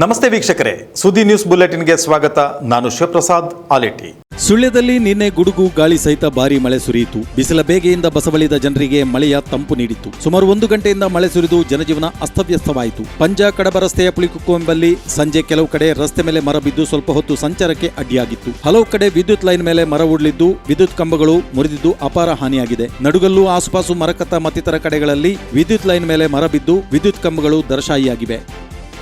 ನಮಸ್ತೆ ವೀಕ್ಷಕರೇ, ಸುದ್ದಿ ನ್ಯೂಸ್ ಬುಲೆಟಿನ್ಗೆ ಸ್ವಾಗತ. ನಾನು ಶಿವಪ್ರಸಾದ್, ಆಲೇಟಿ. ಸುಳ್ಯದಲ್ಲಿ ನಿನ್ನೆ ಗುಡುಗು, ಗಾಳಿ ಸಹಿತ ಭಾರಿ ಮಳೆ ಸುರಿಯಿತು. ಬಿಸಿಲ ಬೇಗೆಯಿಂದ ಬಸವಳಿದ ಜನರಿಗೆ ಮಳೆಯ ತಂಪು ನೀಡಿತ್ತು. ಸುಮಾರು ಒಂದು ಗಂಟೆಯಿಂದ ಮಳೆ ಸುರಿದು ಜನಜೀವನ ಅಸ್ತವ್ಯಸ್ತವಾಯಿತು. ಪಂಜ ಕಡಬ ರಸ್ತೆಯ ಪುಳಿಕುಕ್ಕು ಎಂಬಲ್ಲಿ ಸಂಜೆ ಕೆಲವು ಕಡೆ ರಸ್ತೆ ಮೇಲೆ ಮರ ಬಿದ್ದು ಸ್ವಲ್ಪ ಹೊತ್ತು ಸಂಚಾರಕ್ಕೆ ಅಡ್ಡಿಯಾಗಿತ್ತು. ಹಲವು ಕಡೆ ವಿದ್ಯುತ್ ಲೈನ್ ಮೇಲೆ ಮರ ಉರುಳಿದ್ದು, ವಿದ್ಯುತ್ ಕಂಬಗಳು ಮುರಿದಿದ್ದು ಅಪಾರ ಹಾನಿಯಾಗಿದೆ. ನಡುಗಲ್ಲು, ಆಸುಪಾಸು ಮರಕತ್ತ ಮತ್ತಿತರ ಕಡೆಗಳಲ್ಲಿ ವಿದ್ಯುತ್ ಲೈನ್ ಮೇಲೆ ಮರ ಬಿದ್ದು ವಿದ್ಯುತ್ ಕಂಬಗಳು ದರ್ಶಾಯಿಯಾಗಿವೆ.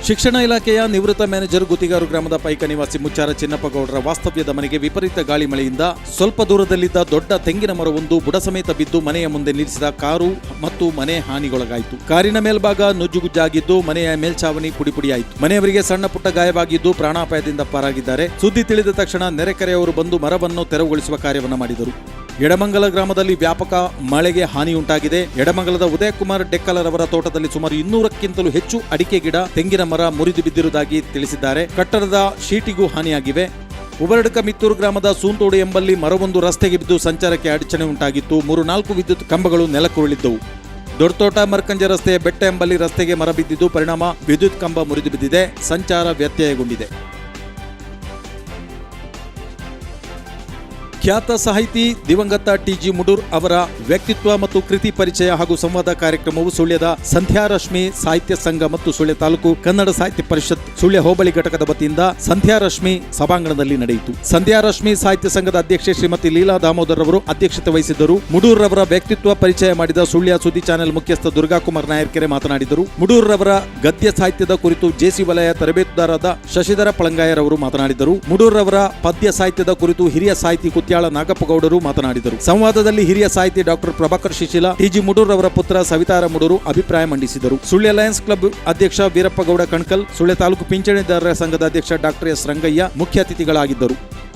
ಶಿಕ್ಷಣ ಇಲಾಖೆಯ ನಿವೃತ್ತ ಮ್ಯಾನೇಜರ್ ಗುತಿಗಾರು ಗ್ರಾಮದ ಪೈಕ ನಿವಾಸಿ ಮುಚ್ಚಾರ ಚಿನ್ನಪ್ಪಗೌಡರ ವಾಸ್ತವ್ಯದ ಮನೆಗೆ ವಿಪರೀತ ಗಾಳಿ ಮಳೆಯಿಂದ ಸ್ವಲ್ಪ ದೂರದಲ್ಲಿದ್ದ ದೊಡ್ಡ ತೆಂಗಿನ ಮರವೊಂದು ಬುಡ ಸಮೇತ ಬಿದ್ದು ಮನೆಯ ಮುಂದೆ ನಿಲ್ಲಿಸಿದ ಕಾರು ಮತ್ತು ಮನೆ ಹಾನಿಗೊಳಗಾಯಿತು. ಕಾರಿನ ಮೇಲ್ಭಾಗ ನುಜ್ಜುಗುಜ್ಜಾಗಿದ್ದು ಮನೆಯ ಮೇಲ್ಛಾವಣಿ ಪುಡಿಪುಡಿಯಾಯಿತು. ಮನೆಯವರಿಗೆ ಸಣ್ಣ ಪುಟ್ಟ ಗಾಯವಾಗಿದ್ದು ಪ್ರಾಣಾಪಾಯದಿಂದ ಪಾರಾಗಿದ್ದಾರೆ. ಸುದ್ದಿ ತಿಳಿದ ತಕ್ಷಣ ನೆರೆಕೆರೆಯವರು ಬಂದು ಮರವನ್ನು ತೆರವುಗೊಳಿಸುವ ಕಾರ್ಯವನ್ನು ಮಾಡಿದರು. ಎಡಮಂಗಲ ಗ್ರಾಮದಲ್ಲಿ ವ್ಯಾಪಕ ಮಳೆಗೆ ಹಾನಿಯುಂಟಾಗಿದೆ. ಎಡಮಂಗಲದ ಉದಯಕುಮಾರ್ ಡೆಕ್ಕಲರವರ ತೋಟದಲ್ಲಿ ಸುಮಾರು ಇನ್ನೂರಕ್ಕಿಂತಲೂ ಹೆಚ್ಚು ಅಡಿಕೆ ಗಿಡ, ತೆಂಗಿನ ಮರ ಮುರಿದು ಬಿದ್ದಿರುವುದಾಗಿ ತಿಳಿಸಿದ್ದಾರೆ. ಕಟ್ಟಡದ ಶೀಟಿಗೂ ಹಾನಿಯಾಗಿವೆ. ಉಬರಡ್ಕ ಮಿತ್ತೂರು ಗ್ರಾಮದ ಸೂಂತೋಡು ಎಂಬಲ್ಲಿ ಮರವೊಂದು ರಸ್ತೆಗೆ ಬಿದ್ದು ಸಂಚಾರಕ್ಕೆ ಅಡಚಣೆ ಉಂಟಾಗಿತ್ತು. ಮೂರು ನಾಲ್ಕು ವಿದ್ಯುತ್ ಕಂಬಗಳು ನೆಲಕ್ಕುರುಳಿದ್ದವು. ದೊಡ್ಡತೋಟ ಮರ್ಕಂಜ ರಸ್ತೆಯ ಬೆಟ್ಟ ಎಂಬಲ್ಲಿ ರಸ್ತೆಗೆ ಮರ ಬಿದ್ದಿದ್ದು, ಪರಿಣಾಮ ವಿದ್ಯುತ್ ಕಂಬ ಮುರಿದು ಬಿದ್ದಿದೆ. ಸಂಚಾರ ವ್ಯತ್ಯಯಗೊಂಡಿದೆ. ಖ್ಯಾತ ಸಾಹಿತಿ ದಿವಂಗತ ಟಿಜಿ ಮುಡೂರ್ ಅವರ ವ್ಯಕ್ತಿತ್ವ ಮತ್ತು ಕೃತಿ ಪರಿಚಯ ಹಾಗೂ ಸಂವಾದ ಕಾರ್ಯಕ್ರಮವು ಸುಳ್ಯದ ಸಂಧ್ಯಾರಶ್ಮಿ ಸಾಹಿತ್ಯ ಸಂಘ ಮತ್ತು ಸುಳ್ಯ ತಾಲೂಕು ಕನ್ನಡ ಸಾಹಿತ್ಯ ಪರಿಷತ್ ಸುಳ್ಯ ಹೋಬಳಿ ಘಟಕದ ವತಿಯಿಂದ ಸಂಧ್ಯಾರಶ್ಮಿ ಸಭಾಂಗಣದಲ್ಲಿ ನಡೆಯಿತು. ಸಂಧ್ಯಾರಶ್ಮಿ ಸಾಹಿತ್ಯ ಸಂಘದ ಅಧ್ಯಕ್ಷೆ ಶ್ರೀಮತಿ ಲೀಲಾ ದಾಮೋದರ್ ಅವರು ಅಧ್ಯಕ್ಷತೆ ವಹಿಸಿದ್ದರು. ಮುಡೂರ್ ಅವರ ವ್ಯಕ್ತಿತ್ವ ಪರಿಚಯ ಮಾಡಿದ ಸುಳ್ಯ ಸುದ್ದಿ ಚಾನೆಲ್ ಮುಖ್ಯಸ್ಥ ದುರ್ಗಾಕುಮಾರ್ ನಾಯರ್ಕೆರೆ ಮಾತನಾಡಿದರು. ಮುಡೂರ್ ಅವರ ಗದ್ಯ ಸಾಹಿತ್ಯದ ಕುರಿತು ಜೆಸಿ ವಲಯ ತರಬೇತುದಾರರಾದ ಶಶಿಧರ ಪಳಂಗಾಯರ್ ಅವರು ಮಾತನಾಡಿದರು. ಮುಡೂರ್ ಅವರ ಪದ್ಯ ಸಾಹಿತ್ಯದ ಕುರಿತು ಹಿರಿಯ ಸಾಹಿತಿ ನಾಗಪ್ಪಗೌಡರು ಮಾತನಾಡಿದರು. ಸಂವಾದದಲ್ಲಿ ಹಿರಿಯ ಸಾಹಿತಿ ಡಾಕ್ಟರ್ ಪ್ರಭಾಕರ್ ಶಿಶಿಲ ಟಿಜಿ ಮುಡೂರ್ ಅವರ ಪುತ್ರ ಸವಿತಾರ ಮುಡೂರು ಅಭಿಪ್ರಾಯ ಮಂಡಿಸಿದರು. ಸುಳ್ಯ ಲಯನ್ಸ್ ಕ್ಲಬ್ ಅಧ್ಯಕ್ಷ ವೀರಪ್ಪಗೌಡ ಕಣ್ಕಲ್, ಸುಳ್ಯ ತಾಲೂಕು ಪಿಂಚಣಿದಾರರ ಸಂಘದ ಅಧ್ಯಕ್ಷ ಡಾಕ್ಟರ್ ಎಸ್ ರಂಗಯ್ಯ ಮುಖ್ಯ ಅತಿಥಿಗಳಾಗಿದ್ದರು.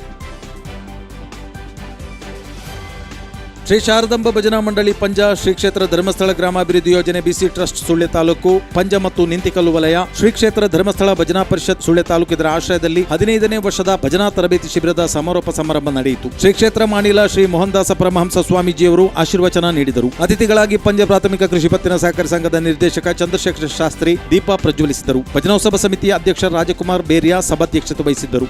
ಶ್ರೀ ಶಾರದಾಂಬ ಭಜನಾ ಮಂಡಳಿ ಪಂಜ ಶ್ರೀ ಕ್ಷೇತ್ರ ಧರ್ಮಸ್ಥಳ ಗ್ರಾಮಾಭಿವೃದ್ಧಿ ಯೋಜನೆ ಬಿಸಿ ಟ್ರಸ್ಟ್ ಸುಳ್ಯ ತಾಲೂಕು ಪಂಜ ಮತ್ತು ನಿಂತಿಕಲ್ಲು ವಲಯ. ಶ್ರೀ ಕ್ಷೇತ್ರ ಧರ್ಮಸ್ಥಳ ಭಜನಾ ಪರಿಷತ್ ಸುಳ್ಯ ತಾಲೂಕು ಇದರ ಆಶ್ರಯದಲ್ಲಿ ಹದಿನೈದನೇ ವರ್ಷದ ಭಜನಾ ತರಬೇತಿ ಶಿಬಿರದ ಸಮಾರೋಪ ಸಮಾರಂಭ ನಡೆಯಿತು. ಶ್ರೀ ಕ್ಷೇತ್ರ ಮಾಣಿಲ ಶ್ರೀ ಮೋಹನ್ದಾಸ ಪರಮಹಂಸ ಸ್ವಾಮೀಜಿಯವರು ಆಶೀರ್ವಚನ ನೀಡಿದರು. ಅತಿಥಿಗಳಾಗಿ ಪಂಜ ಪ್ರಾಥಮಿಕ ಕೃಷಿ ಪತ್ತಿನ ಸಹಕಾರಿ ಸಂಘದ ನಿರ್ದೇಶಕ ಚಂದ್ರಶೇಖರ ಶಾಸ್ತ್ರಿ ದೀಪ ಪ್ರಜ್ವಲಿಸಿದರು. ಭಜನೋತ್ಸವ ಸಮಿತಿಯ ಅಧ್ಯಕ್ಷ ರಾಜಕುಮಾರ್ ಬೇರಿಯಾ ಸಭಾಧ್ಯಕ್ಷತೆ ವಹಿಸಿದ್ದರು.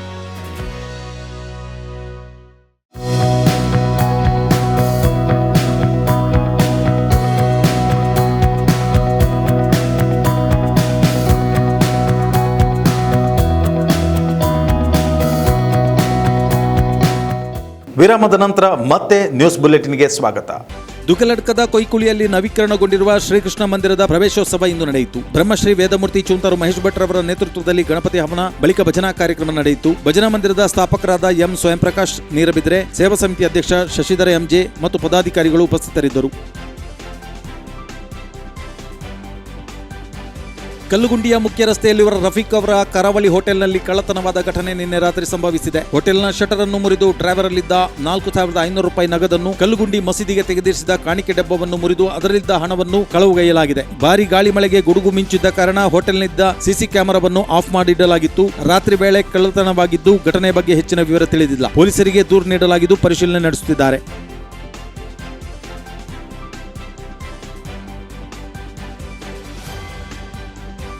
ವಿರಾಮದ ನಂತರ ಮತ್ತೆ ನ್ಯೂಸ್ ಬುಲೆಟಿನ್ಗೆ ಸ್ವಾಗತ. ದುಗಲಡ್ಕದ ಕೊಯ್ಕುಳಿಯಲ್ಲಿ ನವೀಕರಣಗೊಂಡಿರುವ ಶ್ರೀಕೃಷ್ಣ ಮಂದಿರದ ಪ್ರವೇಶೋತ್ಸವ ಇಂದು ನಡೆಯಿತು. ಬ್ರಹ್ಮಶ್ರೀ ವೇದಮೂರ್ತಿ ಚೂಂತರು ಮಹೇಶ್ ಭಟ್ ರವರ ನೇತೃತ್ವದಲ್ಲಿ ಗಣಪತಿ ಹವನ, ಬಳಿಕ ಭಜನಾ ಕಾರ್ಯಕ್ರಮ ನಡೆಯಿತು. ಭಜನಾ ಮಂದಿರದ ಸ್ಥಾಪಕರಾದ ಎಂ ಸ್ವಯಂಪ್ರಕಾಶ್ ನೀರಬಿದ್ರೆ, ಸೇವಾ ಸಮಿತಿ ಅಧ್ಯಕ್ಷ ಶಶಿಧರ ಎಂಜೆ ಮತ್ತು ಪದಾಧಿಕಾರಿಗಳು ಉಪಸ್ಥಿತರಿದ್ದರು. ಕಲ್ಲುಗುಂಡಿಯ ಮುಖ್ಯ ರಸ್ತೆಯಲ್ಲಿರುವ ರಫೀಕ್ ಅವರ ಕರಾವಳಿ ಹೋಟೆಲ್ನಲ್ಲಿ ಕಳ್ಳತನವಾದ ಘಟನೆ ನಿನ್ನೆ ರಾತ್ರಿ ಸಂಭವಿಸಿದೆ. ಹೋಟೆಲ್ನ ಶಟರ್ ಅನ್ನು ಮುರಿದು ಡ್ರೈವರ್ ಅಲ್ಲಿದ್ದ ನಾಲ್ಕು ಸಾವಿರದ ಐನೂರು ರೂಪಾಯಿ ನಗದನ್ನು ಕಲ್ಲುಗುಂಡಿ ಮಸೀದಿಗೆ ತೆಗೆದಿರಿಸಿದ ಕಾಣಿಕೆ ಡಬ್ಬವನ್ನು ಮುರಿದು ಅದರಲ್ಲಿದ್ದ ಹಣವನ್ನು ಕಳವುಗೈಯಲಾಗಿದೆ ಭಾರಿ ಗಾಳಿ ಮಳೆಗೆ ಗುಡುಗು ಮಿಂಚಿದ್ದ ಕಾರಣ ಹೋಟೆಲ್ನಿದ್ದ ಸಿಸಿ ಕ್ಯಾಮೆರಾವನ್ನು ಆಫ್ ಮಾಡಿಡಲಾಗಿತ್ತು. ರಾತ್ರಿ ವೇಳೆ ಕಳ್ಳತನವಾಗಿದ್ದು ಘಟನೆ ಬಗ್ಗೆ ಹೆಚ್ಚಿನ ವಿವರ ತಿಳಿದಿಲ್ಲ. ಪೊಲೀಸರಿಗೆ ದೂರು ನೀಡಲಾಗಿದ್ದು ಪರಿಶೀಲನೆ ನಡೆಸುತ್ತಿದ್ದಾರೆ.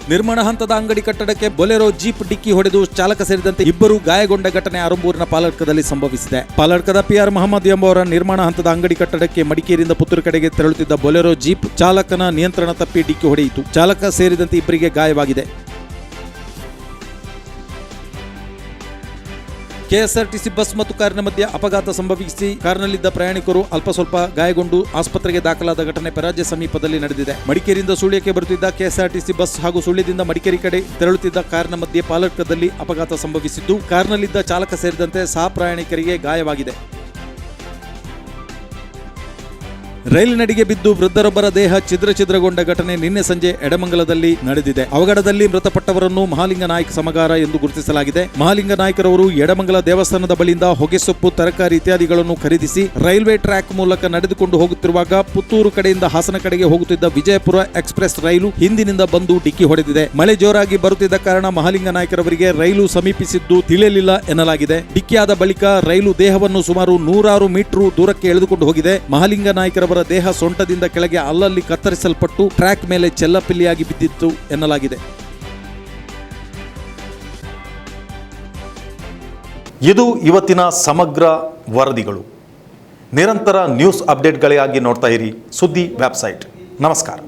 ನಿರ್ಮಾಣ ಹಂತದ ಅಂಗಡಿ ಕಟ್ಟಡಕ್ಕೆ ಬೊಲೆರೋ ಜೀಪ್ ಡಿಕ್ಕಿ ಹೊಡೆದು ಚಾಲಕ ಸೇರಿದಂತೆ ಇಬ್ಬರು ಗಾಯಗೊಂಡ ಘಟನೆ ಆರಂಭೂರಿನ ಪಾಲಡ್ಕದಲ್ಲಿ ಸಂಭವಿಸಿದೆ. ಪಾಲಡ್ಕದ ಪಿಆರ್ ಮಹಮ್ಮದ್ ಎಂಬುವರ ನಿರ್ಮಾಣ ಹಂತದ ಅಂಗಡಿ ಕಟ್ಟಡಕ್ಕೆ ಮಡಿಕೇರಿಯಿಂದ ಪುತ್ತೂರು ಕಡೆಗೆ ತೆರಳುತ್ತಿದ್ದ ಬೊಲೆರೋ ಜೀಪ್ ಚಾಲಕನ ನಿಯಂತ್ರಣ ತಪ್ಪಿ ಡಿಕ್ಕಿ ಹೊಡೆಯಿತು. ಚಾಲಕ ಸೇರಿದಂತೆ ಇಬ್ಬರಿಗೆ ಗಾಯವಾಗಿದೆ. ಕೆಎಸ್ಆರ್ಟಿಸಿ ಬಸ್ ಮತ್ತು ಕಾರಿನ ಮಧ್ಯೆ ಅಪಘಾತ ಸಂಭವಿಸಿ ಕಾರಿನಲ್ಲಿದ್ದ ಪ್ರಯಾಣಿಕರು ಅಲ್ಪ ಸ್ವಲ್ಪ ಗಾಯಗೊಂಡು ಆಸ್ಪತ್ರೆಗೆ ದಾಖಲಾದ ಘಟನೆ ಪರಾಜ್ಯ ಸಮೀಪದಲ್ಲಿ ನಡೆದಿದೆ. ಮಡಿಕೇರಿಯಿಂದ ಸುಳ್ಯಕ್ಕೆ ಬರುತ್ತಿದ್ದ ಕೆಎಸ್ಆರ್ಟಿಸಿ ಬಸ್ ಹಾಗೂ ಸುಳ್ಯದಿಂದ ಮಡಿಕೇರಿ ಕಡೆ ತೆರಳುತ್ತಿದ್ದ ಕಾರಿನ ಮಧ್ಯೆ ಪಾಲಕದಲ್ಲಿ ಅಪಘಾತ ಸಂಭವಿಸಿದ್ದು, ಕಾರಿನಲ್ಲಿದ್ದ ಚಾಲಕ ಸೇರಿದಂತೆ ಸಹ ಪ್ರಯಾಣಿಕರಿಗೆ ಗಾಯವಾಗಿದೆ. ರೈಲಿನಡಿಗೆ ಬಿದ್ದು ವೃದ್ಧರೊಬ್ಬರ ದೇಹ ಛಿದ್ರ ಛಿದ್ರಗೊಂಡ ಘಟನೆ ನಿನ್ನೆ ಸಂಜೆ ಎಡಮಂಗಲದಲ್ಲಿ ನಡೆದಿದೆ. ಅವಘಡದಲ್ಲಿ ಮೃತಪಟ್ಟವರನ್ನು ಮಹಾಲಿಂಗ ನಾಯ್ಕ ಸಮಗಾರ ಎಂದು ಗುರುತಿಸಲಾಗಿದೆ. ಮಹಾಲಿಂಗ ನಾಯ್ಕರವರು ಎಡಮಂಗಲ ದೇವಸ್ಥಾನದ ಬಳಿಯಿಂದ ಹೊಗೆಸೊಪ್ಪು, ತರಕಾರಿ ಇತ್ಯಾದಿಗಳನ್ನು ಖರೀದಿಸಿ ರೈಲ್ವೆ ಟ್ರ್ಯಾಕ್ ಮೂಲಕ ನಡೆದುಕೊಂಡು ಹೋಗುತ್ತಿರುವಾಗ ಪುತ್ತೂರು ಕಡೆಯಿಂದ ಹಾಸನ ಕಡೆಗೆ ಹೋಗುತ್ತಿದ್ದ ವಿಜಯಪುರ ಎಕ್ಸ್ಪ್ರೆಸ್ ರೈಲು ಹಿಂದಿನಿಂದ ಬಂದು ಡಿಕ್ಕಿ ಹೊಡೆದಿದೆ. ಮಳೆ ಜೋರಾಗಿ ಬರುತ್ತಿದ್ದ ಕಾರಣ ಮಹಾಲಿಂಗ ನಾಯ್ಕರವರಿಗೆ ರೈಲು ಸಮೀಪಿಸಿದ್ದು ತಿಳಿಯಲಿಲ್ಲ ಎನ್ನಲಾಗಿದೆ. ಡಿಕ್ಕಿಯಾದ ಬಳಿಕ ರೈಲು ದೇಹವನ್ನು ಸುಮಾರು ನೂರಾರು ಮೀಟರ್ ದೂರಕ್ಕೆ ಎಳೆದುಕೊಂಡು ಹೋಗಿದೆ. ಮಹಾಲಿಂಗ ನಾಯ್ಕರವರ ದೇಹ ಸೊಂಟದಿಂದ ಕೆಳಗೆ ಅಲ್ಲಲ್ಲಿ ಕತ್ತರಿಸಲ್ಪಟ್ಟು ಟ್ರ್ಯಾಕ್ ಮೇಲೆ ಚೆಲ್ಲಪಿಲ್ಲಿಯಾಗಿ ಬಿದ್ದಿತ್ತು ಎನ್ನಲಾಗಿದೆ. ಇದು ಇವತ್ತಿನ ಸಮಗ್ರ ವರದಿಗಳು. ನಿರಂತರ ನ್ಯೂಸ್ ಅಪ್ಡೇಟ್ಗಳಿಗಾಗಿ ನೋಡ್ತಾ ಇರಿ ಸುದ್ದಿ ವೆಬ್ಸೈಟ್. ನಮಸ್ಕಾರ.